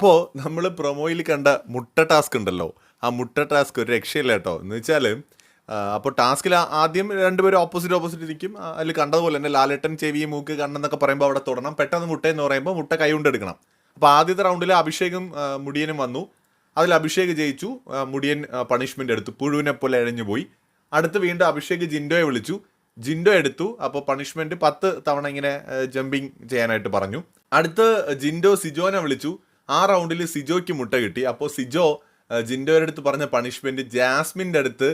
അപ്പോൾ നമ്മൾ പ്രൊമോയിൽ കണ്ട മുട്ട ടാസ്ക് ഉണ്ടല്ലോ. ആ മുട്ട ടാസ്ക് ഒരു രക്ഷയില്ല കേട്ടോ. എന്ന് വെച്ചാൽ അപ്പോൾ ടാസ്കിൽ ആദ്യം രണ്ടുപേരും ഓപ്പോസിറ്റ് ഓപ്പോസിറ്റ് ഇരിക്കും. അതിൽ കണ്ടതുപോലെ തന്നെ ലാലേട്ടൻ ചെവി മൂക്ക് കണ്ണെന്നൊക്കെ പറയുമ്പോൾ അവിടെ തൊടണം. പെട്ടെന്ന് മുട്ട എന്ന് പറയുമ്പോൾ മുട്ട കൈ കൊണ്ട് എടുക്കണം. അപ്പോൾ ആദ്യത്തെ റൗണ്ടിൽ അഭിഷേകും മുടിയനും വന്നു. അതിൽ അഭിഷേക് ജയിച്ചു. മുടിയൻ പണിഷ്മെന്റ് എടുത്തു. പുഴുവിനെ പോലെ എഴഞ്ഞു പോയി. അടുത്ത് വീണ്ടും അഭിഷേക് ജിൻഡോയെ വിളിച്ചു. ജിൻഡോ എടുത്തു. അപ്പോൾ പണിഷ്മെന്റ് പത്ത് തവണ ഇങ്ങനെ ജമ്പിങ് ചെയ്യാനായിട്ട് പറഞ്ഞു. അടുത്ത് ജിൻഡോ സിജോനെ വിളിച്ചു. ആ റൗണ്ടിൽ സിജോയ്ക്ക് മുട്ട കിട്ടി. അപ്പോൾ സിജോ ജിൻഡോയുടെ അടുത്ത് പറഞ്ഞ പണിഷ്മെന്റ് ജാസ്മിന്റെ അടുത്ത്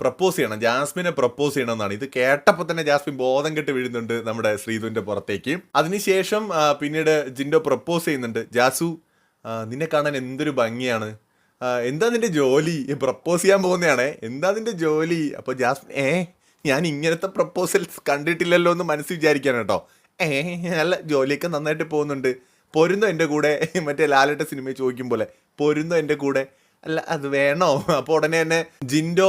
പ്രപ്പോസ് ചെയ്യണം. ജാസ്മിനെ പ്രപ്പോസ് ചെയ്യണം എന്നാണ്. ഇത് കേട്ടപ്പോൾ തന്നെ ജാസ്മിൻ ബോധം കെട്ട് വീഴുന്നുണ്ട് നമ്മുടെ ശ്രീധുവിന്റെ പുറത്തേക്ക്. അതിനുശേഷം പിന്നീട് ജിൻഡോ പ്രപ്പോസ് ചെയ്യുന്നുണ്ട്. ജാസു നിന്നെ കാണാൻ എന്തൊരു ഭംഗിയാണ്. എന്താ നിന്റെ ജോലി? പ്രപ്പോസ് ചെയ്യാൻ പോകുന്നതാണേ എന്താ നിന്റെ ജോലി? അപ്പോൾ ജാസ്മിൻ ഏ ഞാൻ ഇങ്ങനത്തെ പ്രപ്പോസൽസ് കണ്ടിട്ടില്ലല്ലോ എന്ന് മനസ്സിൽ വിചാരിക്കാൻ കേട്ടോ ഏ അല്ല ജോലിയൊക്കെ നന്നായിട്ട് പോകുന്നുണ്ട്. പൊരുന്നോ എന്റെ കൂടെ? മറ്റേ ലാലട്ട സിനിമയിൽ ചോദിക്കും പോലെ പൊരുന്നോ എന്റെ കൂടെ? അല്ല അത് വേണോ? അപ്പോൾ ഉടനെ തന്നെ ജിൻഡോ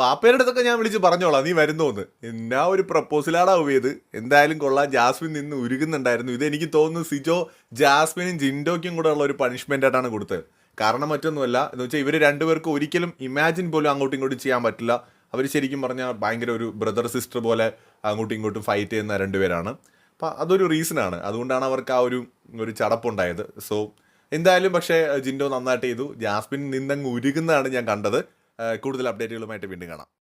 വാപ്പയുടെ അടുത്തൊക്കെ ഞാൻ വിളിച്ച് പറഞ്ഞോളാം നീ വരുന്നോന്ന്. എന്നാ ഒരു പ്രപ്പോസലാടാ പോയത് എന്തായാലും കൊള്ളാം ജാസ്മിൻ നിന്ന് ഉരുകുന്നുണ്ടായിരുന്നു. ഇത് എനിക്ക് തോന്നുന്നു സിജോ ജാസ്മിനും ജിൻഡോയ്ക്കും കൂടെ ഉള്ള ഒരു പണിഷ്മെന്റ് ആയിട്ടാണ് കൊടുത്തത്. കാരണം മറ്റൊന്നുമല്ല എന്ന് വെച്ചാൽ ഇവർ രണ്ടുപേർക്കും ഒരിക്കലും ഇമാജിൻ പോലും അങ്ങോട്ടും ഇങ്ങോട്ടും ചെയ്യാൻ പറ്റില്ല. അവർ ശരിക്കും പറഞ്ഞാൽ ഭയങ്കര ഒരു ബ്രദർ സിസ്റ്റർ പോലെ അങ്ങോട്ടും ഇങ്ങോട്ടും ഫൈറ്റ് ചെയ്യുന്ന രണ്ടുപേരാണ്. അപ്പം അതൊരു റീസണാണ് അതുകൊണ്ടാണ് അവർക്ക് ആ ഒരു ഒരു ചടപ്പുണ്ടായത്. സോ എന്തായാലും പക്ഷേ ജിൻഡോ നന്നായിട്ട് ചെയ്തു. ജാസ്മിൻ നിന്നങ്ങ് ഉരുകുന്നതാണ് ഞാൻ കണ്ടത്. കൂടുതൽ അപ്ഡേറ്റുകളുമായിട്ട് വീണ്ടും കാണാം.